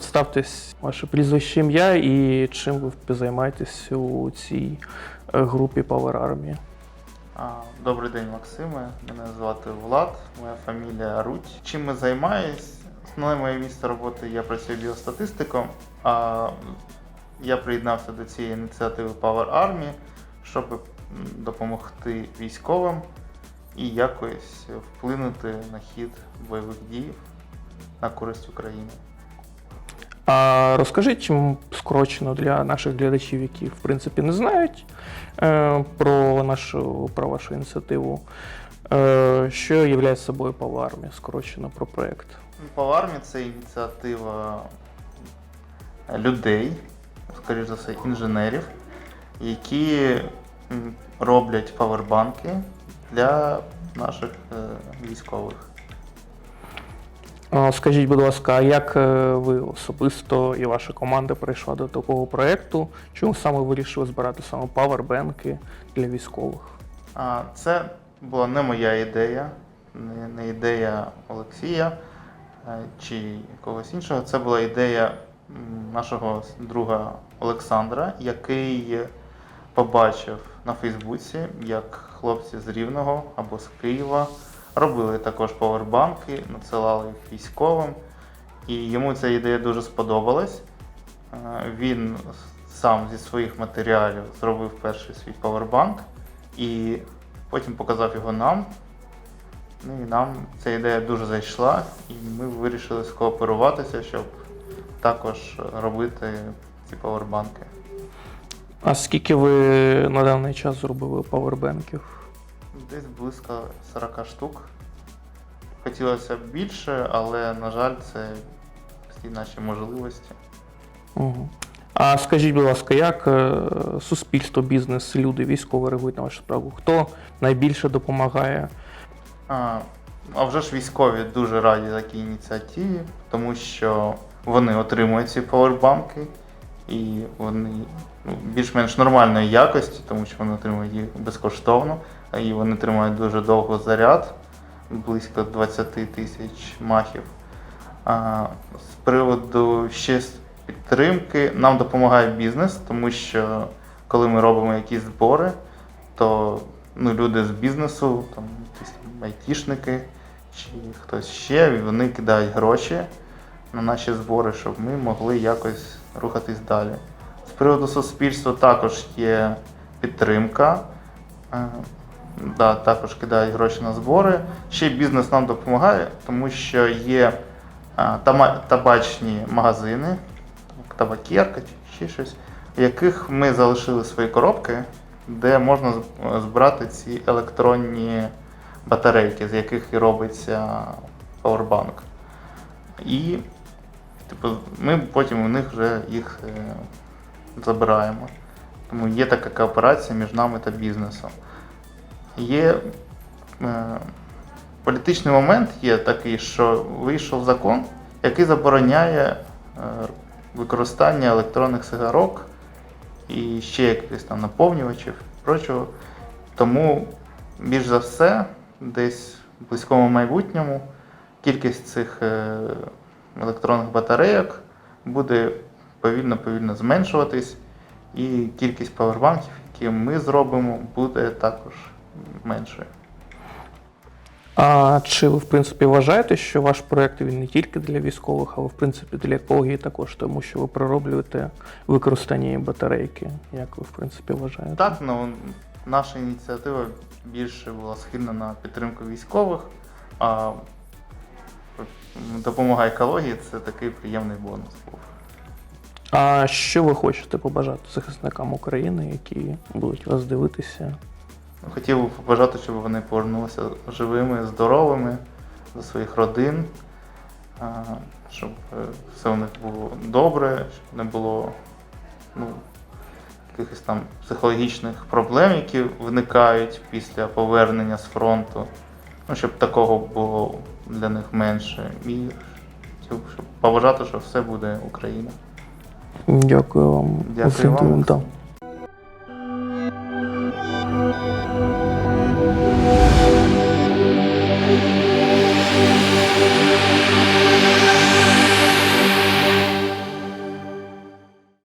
Представтесь ваше прізвище ім'я і чим ви займаєтесь у цій е, групі Power Army. Добрий день, Максиме. Мене звати Влад, моя фамілія Руть. Чим ми займаюсь? Основне моє місце роботи я працюю біостатистиком. А я приєднався до цієї ініціативи Power Army, щоб допомогти військовим і якось вплинути на хід бойових дій на користь України. А розкажіть скорочено для наших глядачів, які в принципі не знають е, про нашу про вашу ініціативу, е, що є собою Army, скорочено про проект. Army – це ініціатива людей, скоріш за все, інженерів, які роблять павербанки для наших е, військових. Скажіть, будь ласка, як е, ви особисто і ваша команда прийшла до такого проекту? Чому саме вирішили збирати саме павербенки для військових? Це була не моя ідея, не, не ідея Олексія е, чи когось іншого. Це була ідея нашого друга Олександра, який побачив на Фейсбуці, як хлопці з Рівного або з Києва робили також павербанки, надсилали їх військовим. І йому ця ідея дуже сподобалась. Е, Він сам зі своїх матеріалів зробив перший свій павербанк і потім показав його нам. Ну і нам ця ідея дуже зайшла, і ми вирішили скооперуватися, щоб також робити ці павербанки. А скільки ви на даний час зробили павербенків? Десь близько 40 штук. Хотілося б більше, але, на жаль, це всі наші можливості. Угу. А скажіть, будь ласка, як е, суспільство, бізнес, люди, військові реагують на вашу справу? Хто найбільше допомагає? А, а вже ж військові дуже раді такій ініціативі, тому що вони отримують ці павербанки і вони ну, більш-менш нормальної якості, тому що вони отримують їх безкоштовно, і вони тримають дуже довго заряд, близько 20 тисяч махів. З приводу ще підтримки нам допомагає бізнес, тому що коли ми робимо якісь збори, то ну, люди з бізнесу, там якісь айтішники чи хтось ще, вони кидають гроші на наші збори, щоб ми могли якось рухатись далі. З приводу суспільства також є підтримка. Да, також кидають гроші на збори. Ще бізнес нам допомагає, тому що є табачні магазини, табакерка чи ще щось, в яких ми залишили свої коробки, де можна збирати ці електронні батарейки, з яких і робиться павербанк. І типу, ми потім у них вже їх е, забираємо. Тому є така кооперація між нами та бізнесом. Є е, політичний момент є такий, що вийшов закон, який забороняє е, використання електронних сигарок і ще якихось там наповнювачів і прочого. Тому, більш за все, десь в близькому майбутньому кількість цих е, електронних батарейок буде повільно-повільно зменшуватись, і кількість павербанків, які ми зробимо, буде також меншою. А чи ви в принципі вважаєте, що ваш проект він не тільки для військових, але в принципі для екології також, тому що ви пророблюєте використання батарейки? Як ви в принципі вважаєте? Так, ну наша ініціатива більше була схильна на підтримку військових, а допомога екології це такий приємний бонус був. А що ви хочете побажати захисникам України, які будуть вас дивитися? Хотів би побажати, щоб вони повернулися живими, здоровими до своїх родин, щоб е, все у них було добре, щоб не було ну, якихось там психологічних проблем, які виникають після повернення з фронту. Ну, щоб такого було для них менше. І щоб, побажати, що все буде Україна. Дякую вам Дякую вам.